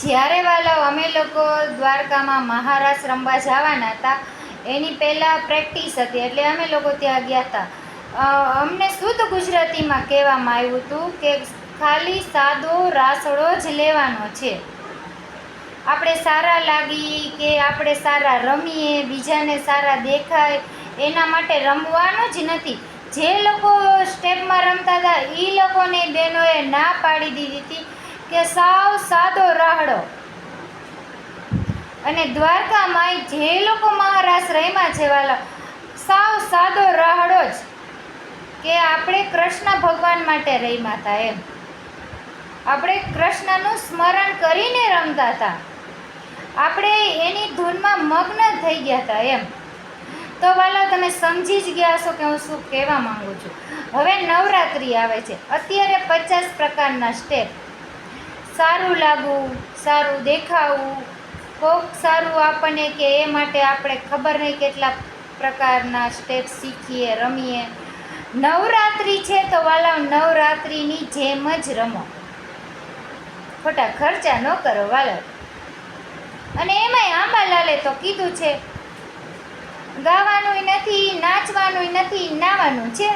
જ્યારે વાલાવ અમે લોકો દ્વારકામાં મહારાસ રમવા જવાના હતા, એની પહેલાં પ્રેક્ટિસ હતી, એટલે અમે લોકો ત્યાં ગયા હતા. અમને શુદ્ધ ગુજરાતીમાં કહેવામાં આવ્યું હતું કે ખાલી સાદો રાસડો જ લેવાનો છે. આપણે સારા લાગી કે આપણે સારા રમીએ, બીજાને સારા દેખાય, એના માટે રમવાનું જ નથી. જે લોકો સ્ટેપમાં રમતા હતા એ લોકોને બહેનોએ ના પાડી દીધી હતી. કે સાવ સાદો રાહડો. અને દ્વારકામાં જે લોકો મહારાજ રહેમાં છે વાલા, સાવ સાદો રાહડો જ કે આપણે કૃષ્ણ ભગવાન માટે રમ્યા હતા એમ. આપણે કૃષ્ણનું સ્મરણ કરીને રમતા હતા આપણે એની ધૂનમાં મગ્ન થઈ ગયા હતા એમ. તો વાલા, તમે સમજી જ ગયા છો કે હું શું કહેવા માંગુ છું. હવે નવરાત્રિ આવે છે. અત્યારે પચાસ પ્રકારના સ્ટેપ સારું લાગવું, સારું દેખાવું, કોક સારું આપણને કે એ માટે આપણે ખબર નહીં કેટલા પ્રકારના સ્ટેપ શીખીએ, રમીએ. નવરાત્રિ છે તો વાલા નવરાત્રિની જેમ જ રમો. ખોટા ખર્ચા ન કરો વાલા અને એમાંય આંબાલાલે તો કીધું છે ગાવાનું નથી નાચવાનું નથી, નાવાનું છે.